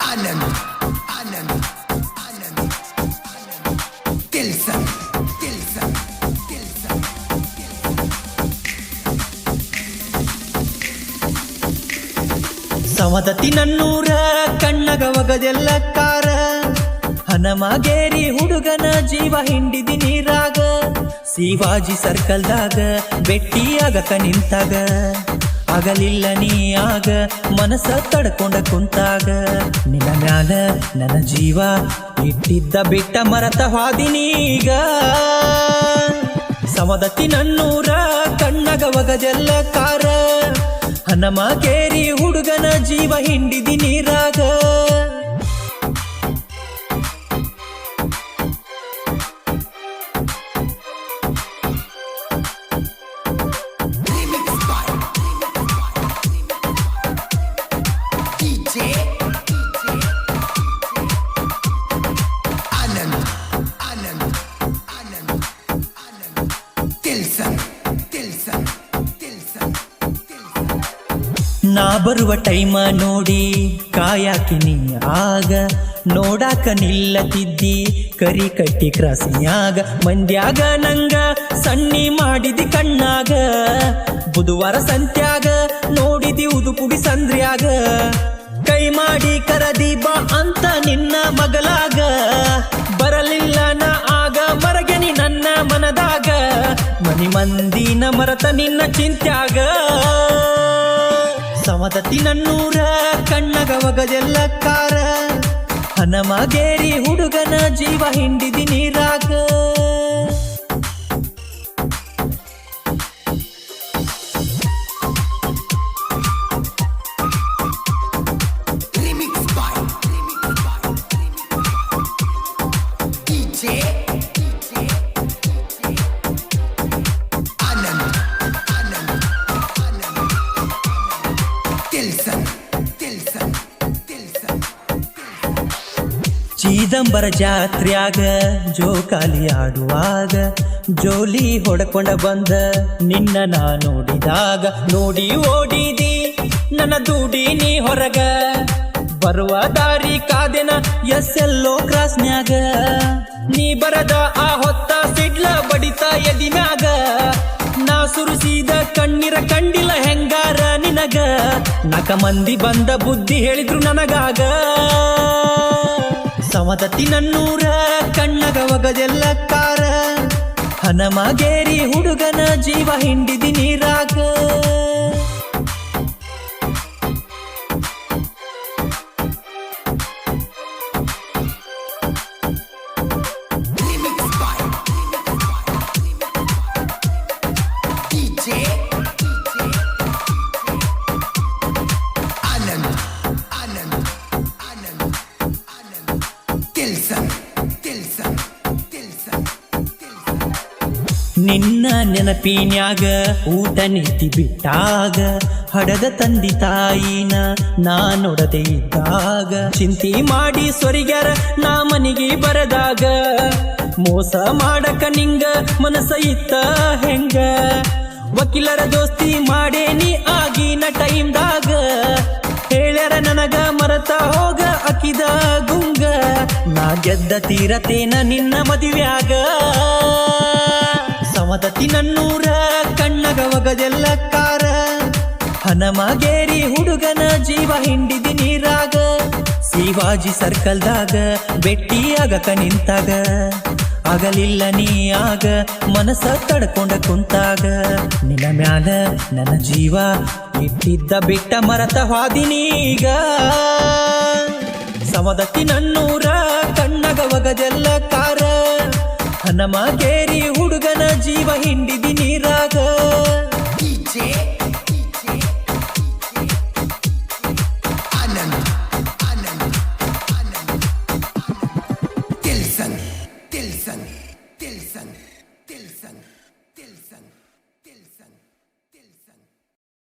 ಅಲಂ ಅಲಂ ಅಲಂ ಕಣ್ಣಗವಗದೆಲ್ಲ ಕಾರ. ಹನಮಗೇರಿ ಹುಡುಗನ ಜೀವ ಹಿಂಡಿದಿ ನೀರಾಗ. ಶಿವಾಜಿ ಸರ್ಕಲ್ದಾಗ ಬೆಟ್ಟಿಯಾಗಕ ನಿಂತಾಗ. ಆಗಲಿಲ್ಲ ನೀ ಆಗ, ಮನಸ್ಸ ತಡ್ಕೊಂಡ ಕುಂತಾಗ. ನಿನ್ನ ಮ್ಯಾಲ ನನ್ನ ಜೀವ ಇಟ್ಟಿದ್ದ ಬಿಟ್ಟ ಮರತ ಹಾದಿನೀಗ. ಸಮದತ್ತಿ ನನ್ನೂರ, ಕಣ್ಣಗ ಒಗದೆಲ್ಲ ಕಾರ. ಹನಮ ಕೇರಿ ಹುಡುಗನ ಜೀವ ಹಿಂಡಿದಿ ನೀರಾಗ. ನಾ ಬರುವ ಟೈಮ ನೋಡಿ ಕಾಯಾಕಿನಿ ಆಗ ನೋಡಾಕ ನಿಲ್ಲತಿದ್ದಿ, ಕರಿ ಕಟ್ಟಿ ಕ್ರಾಸಿನ್ಯಾಗ. ಮಂದ್ಯಾಗ ನಂಗ ಸಣ್ಣಿ ಮಾಡಿದಿ ಕಣ್ಣಾಗ, ಬುಧವಾರ ಸಂತ್ಯಾಗ ನೋಡಿದಿ ಉದುಪುಡಿ ಸಂದ್ರ್ಯಾಗ. ಕೈ ಮಾಡಿ ಕರದಿ ಬಾ ಅಂತ ನಿನ್ನ ಮಗಲಾಗ, ಬರಲಿಲ್ಲ ನಾ ಆಗ ಮರಗೆನಿ ನನ್ನ ಮನದಾಗ. ಮನಿ ಮಂದಿನ ಮರತ ನಿನ್ನ ಚಿಂತ್ಯಾಗ. ಸಮದತಿ ನನ್ನೂರ ಕಣ್ಣಗ ಒಗದೆಲ್ಲ ಕಾರ ಹನಮಗೇರಿ ಹುಡುಗನ ಜೀವ ಹಿಂಡಿದಿ ನೀರಾಗ. ಚಿದಂಬರ ಜಾತ್ರ್ಯಾಗ ಜೋಕಾಲಿ ಆಡುವಾಗ, ಜೋಲಿ ಹೊಡ್ಕೊಂಡ ಬಂದ ನಿನ್ನ ನಾ ನೋಡಿದಾಗ. ನೋಡಿ ಓಡಿದಿ ನನ್ನ ದುಡಿ ನೀ ಹೊರಗ, ಬರುವ ದಾರಿ ಕಾದೆನ ಎಸ್ ಎಲ್ಲೋ ಕ್ರಾಸ್ನ್ಯಾಗ ನೀ ಬರದ ಆ ಹೊತ್ತ ಸಿಡ್ಲ ಬಡಿತ ಎದಿನಾಗ ನಾ ಸುರಿಸಿದ ಕಣ್ಣೀರ ಕಂಡಿಲ್ಲ ಹೆಂಗಾರ ನಿನಗ. ನಕ ಮಂದಿ ಬಂದ ಬುದ್ಧಿ ಹೇಳಿದ್ರು ನನಗಾಗ. ಸಮದತ್ತಿ ನನ್ನೂರ ಕಣ್ಣಗ ಒಗದೆಲ್ಲ ಕಾರ. ಹನಮಗೇರಿ ಹುಡುಗನ ಜೀವ ಹಿಂಡಿದಿ ನೀರಾಗ ನಿನ್ನ ನೆನಪಿನ್ಯಾಗ ಊಟ ನಿಂತಿ ಬಿಟ್ಟಾಗ ಹಡದ ತಂದಿ ತಾಯಿನ ನಾ ನೋಡದೆ ಇದ್ದಾಗ, ಚಿಂತಿ ಮಾಡಿ ಸೊರಿಗ್ಯಾರ ನಾ ಮನಿಗೆ ಬರದಾಗ, ಮೋಸ ಮಾಡಕ ನಿಂಗ ಮನಸ ಇತ್ತ ಹೆಂಗ? ವಕೀಲರ ದೋಸ್ತಿ ಮಾಡೇನಿ ಆಗಿನ ಟೈಮ್ದಾಗ, ಹೇಳ್ಯಾರ ನನಗ ಮರತ ಹೋಗ ಅಕಿದ ಗುಂಗ, ನಾ ಗೆದ್ದ ತೀರತೇನ ನಿನ್ನ ಮದುವ್ಯಾಗ. ಸಮದತಿ ನನ್ನೂರ, ಕಣ್ಣಗ ಒಗದೆಲ್ಲ ಕಾರ. ಹನಮಗೇರಿ ಹುಡುಗನ ಜೀವ ಹಿಂಡಿದಿ ನೀರಾಗ. ಶಿವಾಜಿ ಸರ್ಕಲ್ದಾಗ ಬೆಟ್ಟಿಯಾಗಕ ನಿಂತಾಗ. ಆಗಲಿಲ್ಲ ನೀ ಆಗ, ಮನಸ ತಡ್ಕೊಂಡ ಕುಂತಾಗ. ನಿನ್ನ ಮ್ಯಾಲ ನನ್ನ ಜೀವ ಇಟ್ಟಿದ್ದ ಬಿಟ್ಟ ಮರತ ಹಾದಿನೀಗ. ಸಮದತ್ತಿ ನನ್ನೂರ, ಕಣ್ಣಗ ಒಗದೆಲ್ಲ ಕಾರ. ಹನಮಗೇರಿ ಹುಡುಗನ ಜೀವ ಹಿಂಡಿದಿ